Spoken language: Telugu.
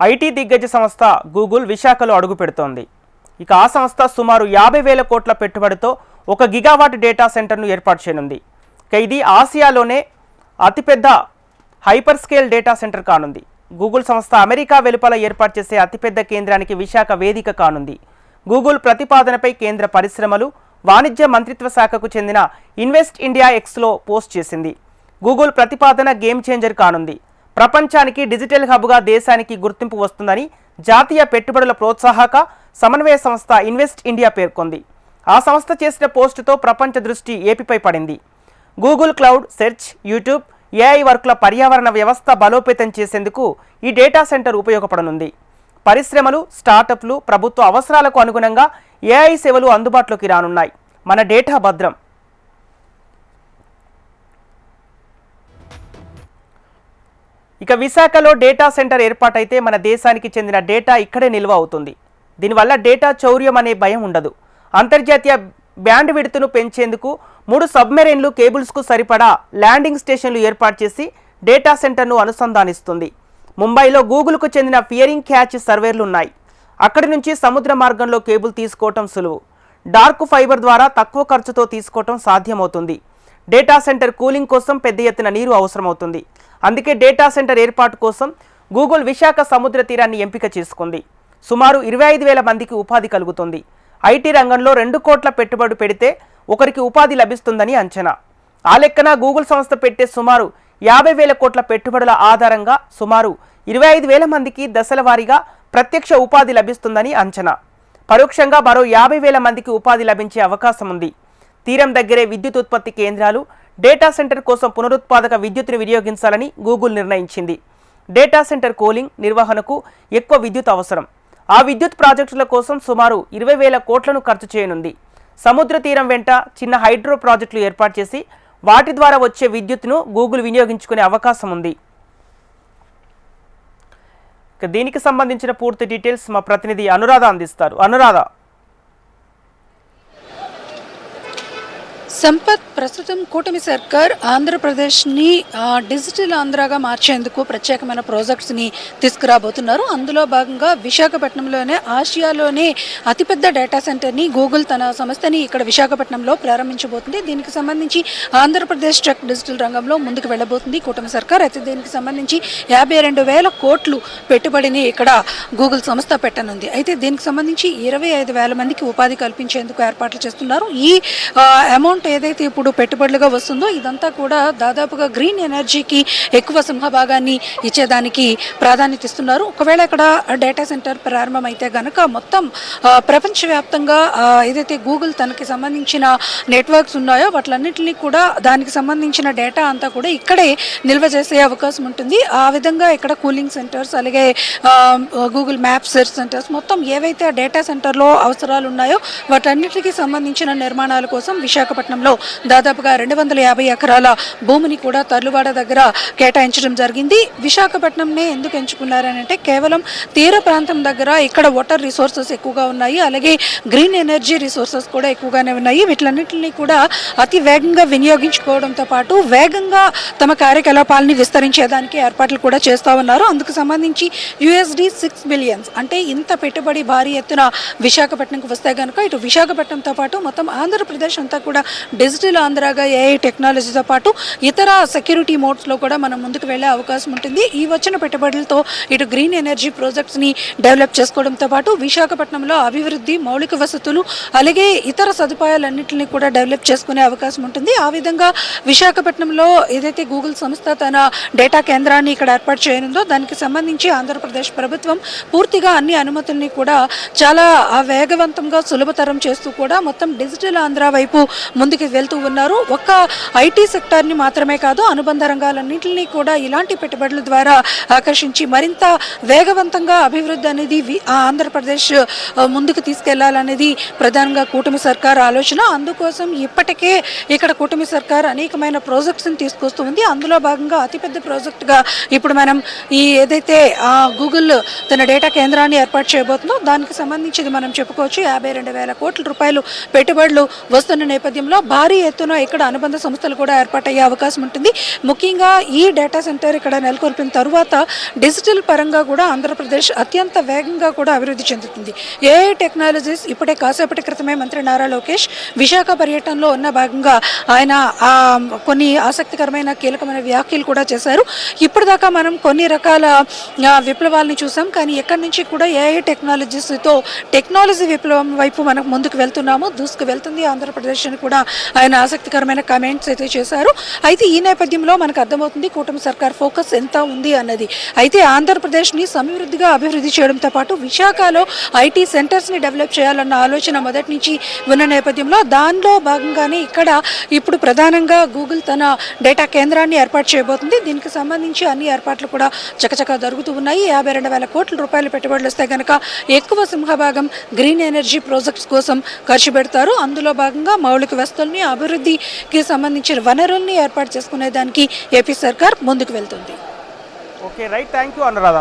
ఐటీ దిగ్గజ సంస్థ గూగుల్ విశాఖలో అడుగుపెడుతోంది ఇక ఆ సంస్థ సుమారు యాభై వేల కోట్ల పెట్టుబడితో ఒక గిగావాట్ డేటా సెంటర్ను ఏర్పాటు చేయనుంది. ఇక ఇది ఆసియాలోనే అతిపెద్ద హైపర్ స్కేల్ డేటా సెంటర్ కానుంది. గూగుల్ సంస్థ అమెరికా వెలుపల ఏర్పాటు చేసే అతిపెద్ద కేంద్రానికి విశాఖ వేదిక కానుంది. గూగుల్ ప్రతిపాదనపై కేంద్ర పరిశ్రమలు వాణిజ్య మంత్రిత్వ శాఖకు చెందిన ఇన్వెస్ట్ ఇండియా ఎక్స్లో పోస్ట్ చేసింది. గూగుల్ ప్రతిపాదన గేమ్ చేంజర్ కానుంది. ప్రపంచానికి డిజిటల్ హబ్గా దేశానికి గుర్తింపు వస్తుందని జాతీయ పెట్టుబడుల ప్రోత్సాహక సమన్వయ సంస్థ ఇన్వెస్ట్ ఇండియా పేర్కొంది. ఆ సంస్థ చేసిన పోస్టుతో ప్రపంచ దృష్టి ఏపీపై పడింది. Google Cloud search YouTube AI వర్క్ల పర్యావరణ వ్యవస్థ బలోపేతం చేసేందుకు ఈ డేటా సెంటర్ ఉపయోగపడనుంది. పరిశ్రమలు స్టార్టప్లు ప్రభుత్వ అవసరాలకు అనుగుణంగా ఏఐ సేవలు అందుబాటులోకి రానున్నాయి. మన డేటా భద్రం. ఇక విశాఖలో డేటా సెంటర్ ఏర్పాటైతే మన దేశానికి చెందిన డేటా ఇక్కడే నిల్వ అవుతుంది. దీనివల్ల డేటా చౌర్యం అనే భయం ఉండదు. అంతర్జాతీయ బ్యాండ్ విడుతును పెంచేందుకు మూడు సబ్మెరైన్లు కేబుల్స్కు సరిపడా ల్యాండింగ్ స్టేషన్లు ఏర్పాటు చేసి డేటా సెంటర్ను అనుసంధానిస్తుంది. ముంబైలో గూగుల్కు చెందిన ఫియరింగ్ క్యాచ్ సర్వేర్లు ఉన్నాయి అక్కడి నుంచి సముద్ర మార్గంలో కేబుల్ తీసుకోవటం సులువు. డార్క్ ఫైబర్ ద్వారా తక్కువ ఖర్చుతో తీసుకోవటం సాధ్యమవుతుంది. డేటా సెంటర్ కూలింగ్ కోసం పెద్ద ఎత్తున నీరు అవసరమవుతుంది. అందుకే డేటా సెంటర్ ఏర్పాటు కోసం గూగుల్ విశాఖ సముద్ర తీరాన్ని ఎంపిక చేసుకుంది. సుమారు ఇరవై ఐదు వేల మందికి ఉపాధి కలుగుతుంది. ఐటీ రంగంలో రెండు కోట్ల పెట్టుబడి పెడితే ఒకరికి ఉపాధి లభిస్తుందని అంచనా. ఆ లెక్కన గూగుల్ సంస్థ పెట్టే సుమారు యాభై వేల కోట్ల పెట్టుబడుల ఆధారంగా సుమారు ఇరవై ఐదు వేల మందికి దశల వారీగా ప్రత్యక్ష ఉపాధి లభిస్తుందని అంచనా. పరోక్షంగా మరో యాభై వేల మందికి ఉపాధి లభించే అవకాశం ఉంది తీరం దగ్గరే విద్యుత్ ఉత్పత్తి కేంద్రాలు డేటా సెంటర్ కోసం పునరుత్పాదక విద్యుత్ను వినియోగించాలని గూగుల్ నిర్ణయించింది. డేటా సెంటర్ కూలింగ్ నిర్వహణకు ఎక్కువ విద్యుత్ అవసరం. ఆ విద్యుత్ ప్రాజెక్టుల కోసం సుమారు ఇరవై వేల కోట్లను ఖర్చు చేయనుంది. సముద్ర తీరం వెంట చిన్న హైడ్రో ప్రాజెక్టులు ఏర్పాటు చేసి వాటి ద్వారా వచ్చే విద్యుత్ను గూగుల్ వినియోగించుకునే అవకాశం ఉంది. దీనికి సంబంధించిన పూర్తి డీటెయిల్స్ మా ప్రతినిధి అనురాధ అందిస్తారు. అనురాధ. సంపత్ ప్రస్తుతం కూటమి సర్కార్ ఆంధ్రప్రదేశ్ని డిజిటల్ ఆంధ్రాగా మార్చేందుకు ప్రత్యేకమైన ప్రాజెక్ట్స్ని తీసుకురాబోతున్నారు. అందులో భాగంగా విశాఖపట్నంలోనే ఆసియాలోనే అతిపెద్ద డేటా సెంటర్ని గూగుల్ తన సంస్థని ఇక్కడ విశాఖపట్నంలో ప్రారంభించబోతుంది. దీనికి సంబంధించి ఆంధ్రప్రదేశ్ టెక్ డిజిటల్ రంగంలో ముందుకు వెళ్ళబోతుంది కూటమి సర్కార్. అయితే దీనికి సంబంధించి యాభై రెండు వేల కోట్లు పెట్టుబడిని ఇక్కడ గూగుల్ సంస్థ పెట్టనుంది. అయితే దీనికి సంబంధించి ఇరవై ఐదు వేల మందికి ఉపాధి కల్పించేందుకు ఏర్పాట్లు చేస్తున్నారు. ఈ అమౌంట్ ఏదైతే ఇప్పుడు పెట్టుబడులుగా వస్తుందో ఇదంతా కూడా దాదాపుగా గ్రీన్ ఎనర్జీకి ఎక్కువ సింహభాగాన్ని ఇచ్చేదానికి ప్రాధాన్యత ఇస్తున్నారు. ఒకవేళ ఇక్కడ డేటా సెంటర్ ప్రారంభమైతే గనక మొత్తం ప్రపంచవ్యాప్తంగా ఏదైతే గూగుల్ తనకి సంబంధించిన నెట్వర్క్స్ ఉన్నాయో వాటిలన్నింటినీ కూడా దానికి సంబంధించిన డేటా అంతా కూడా ఇక్కడే నిల్వ చేసే అవకాశం ఉంటుంది. ఆ విధంగా ఇక్కడ కూలింగ్ సెంటర్స్ అలాగే గూగుల్ మ్యాప్ సెర్చ్ సెంటర్స్ మొత్తం ఏవైతే డేటా సెంటర్లో అవసరాలు ఉన్నాయో వాటన్నిటికీ సంబంధించిన నిర్మాణాల కోసం విశాఖపట్నం విశాఖపట్నంలో దాదాపుగా రెండు వందల యాభై ఎకరాల భూమిని కూడా తర్లువాడ దగ్గర కేటాయించడం జరిగింది. విశాఖపట్నంనే ఎందుకు ఎంచుకున్నారని అంటే కేవలం తీర ప్రాంతం దగ్గర ఇక్కడ వాటర్ రిసోర్సెస్ ఎక్కువగా ఉన్నాయి. అలాగే గ్రీన్ ఎనర్జీ రిసోర్సెస్ కూడా ఎక్కువగానే ఉన్నాయి. వీటిలన్నింటినీ కూడా అతి వేగంగా వినియోగించుకోవడంతో పాటు వేగంగా తమ కార్యకలాపాలని విస్తరించేదానికి ఏర్పాట్లు కూడా చేస్తూ ఉన్నారు. అందుకు సంబంధించి యుఎస్డి సిక్స్ బిలియన్స్ అంటే ఇంత పెట్టుబడి భారీ ఎత్తున విశాఖపట్నంకి వస్తే కనుక ఇటు విశాఖపట్నంతో పాటు మొత్తం ఆంధ్రప్రదేశ్ అంతా కూడా డిజిటల్ ఆంధ్రాగా ఏఐ టెక్నాలజీతో పాటు ఇతర సెక్యూరిటీ మోడ్స్లో కూడా మనం ముందుకు వెళ్ళే అవకాశం ఉంటుంది. ఈ వచ్చిన పెట్టుబడులతో ఇటు గ్రీన్ ఎనర్జీ ప్రాజెక్ట్స్ని డెవలప్ చేసుకోవడంతో పాటు విశాఖపట్నంలో అభివృద్ధి మౌలిక వసతులు అలాగే ఇతర సదుపాయాలన్నింటినీ కూడా డెవలప్ చేసుకునే అవకాశం ఉంటుంది. ఆ విధంగా విశాఖపట్నంలో ఏదైతే గూగుల్ సంస్థ తన డేటా కేంద్రాన్ని ఇక్కడ ఏర్పాటు చేయనుందో దానికి సంబంధించి ఆంధ్రప్రదేశ్ ప్రభుత్వం పూర్తిగా అన్ని అనుమతుల్ని కూడా చాలా వేగవంతంగా సులభతరం చేస్తూ కూడా మొత్తం డిజిటల్ ఆంధ్ర వైపు ముందుకు వెళ్తూ ఉన్నారు. ఒక్క ఐటీ సెక్టార్ని మాత్రమే కాదు అనుబంధ రంగాలన్నింటినీ కూడా ఇలాంటి పెట్టుబడుల ద్వారా ఆకర్షించి మరింత వేగవంతంగా అభివృద్ధి అనేది ఆ ఆంధ్రప్రదేశ్ ముందుకు తీసుకెళ్ళాలనేది ప్రధానంగా కూటమి సర్కార్ ఆలోచన. అందుకోసం ఇప్పటికే ఇక్కడ కూటమి సర్కార్ అనేకమైన ప్రాజెక్ట్స్ని తీసుకొస్తూ ఉంది. అందులో భాగంగా అతిపెద్ద ప్రాజెక్టుగా ఇప్పుడు మనం ఈ ఏదైతే ఆ, గూగుల్ తన డేటా కేంద్రాన్ని ఏర్పాటు చేయబోతుందో దానికి సంబంధించి మనం చెప్పుకోవచ్చు. యాభై రెండు వేల కోట్ల రూపాయలు పెట్టుబడులు వస్తున్న నేపథ్యంలో భారీ ఎత్తున ఇక్కడ అనుబంధ సంస్థలు కూడా ఏర్పాటయ్యే అవకాశం ఉంటుంది. ముఖ్యంగా ఈ డేటా సెంటర్ ఇక్కడ నెలకొల్పిన తర్వాత డిజిటల్ పరంగా కూడా ఆంధ్రప్రదేశ్ అత్యంత వేగంగా కూడా అభివృద్ధి చెందుతుంది. ఏఐ టెక్నాలజీస్ ఇప్పుడే కాసేపటి క్రితమే మంత్రి నారా లోకేష్ విశాఖ పర్యటనలో ఉన్న భాగంగా ఆయన కొన్ని ఆసక్తికరమైన కీలకమైన వ్యాఖ్యలు కూడా చేశారు. ఇప్పటిదాకా మనం కొన్ని రకాల విప్లవాలని చూసాం కానీ ఎక్కడి నుంచి కూడా ఏఐ టెక్నాలజీస్తో టెక్నాలజీ విప్లవం వైపు మనం ముందుకు వెళ్తున్నాము దూసుకు వెళ్తుంది ఆంధ్రప్రదేశ్ అని కూడా ఆయన ఆసక్తికరమైన కమెంట్స్ అయితే చేశారు. అయితే ఈ నేపథ్యంలో మనకు అర్థమవుతుంది కూటమి సర్కార్ ఫోకస్ ఎంత ఉంది అన్నది. అయితే ఆంధ్రప్రదేశ్ని సమృద్ధిగా అభివృద్ధి చేయడంతో పాటు విశాఖలో ఐటీ సెంటర్స్ని డెవలప్ చేయాలన్న ఆలోచన మొదటి నుంచి ఉన్న నేపథ్యంలో దానిలో భాగంగానే ఇక్కడ ఇప్పుడు ప్రధానంగా గూగుల్ తన డేటా కేంద్రాన్ని ఏర్పాటు చేయబోతుంది. దీనికి సంబంధించి అన్ని ఏర్పాట్లు కూడా చకచకా జరుగుతూ ఉన్నాయి. యాభై రెండు వేల కోట్ల రూపాయల పెట్టుబడులు వస్తే కనుక ఎక్కువ సింహభాగం గ్రీన్ ఎనర్జీ ప్రాజెక్ట్స్ కోసం ఖర్చు పెడతారు. అందులో భాగంగా మౌలిక వస్తువుల్ని అభివృద్ధికి సంబంధించిన వనరుల్ని ఏర్పాటు చేసుకునే దానికి ఏపీ సర్కార్ ముందుకు వెళ్తుంది. Okay right. Thank you Anuradha.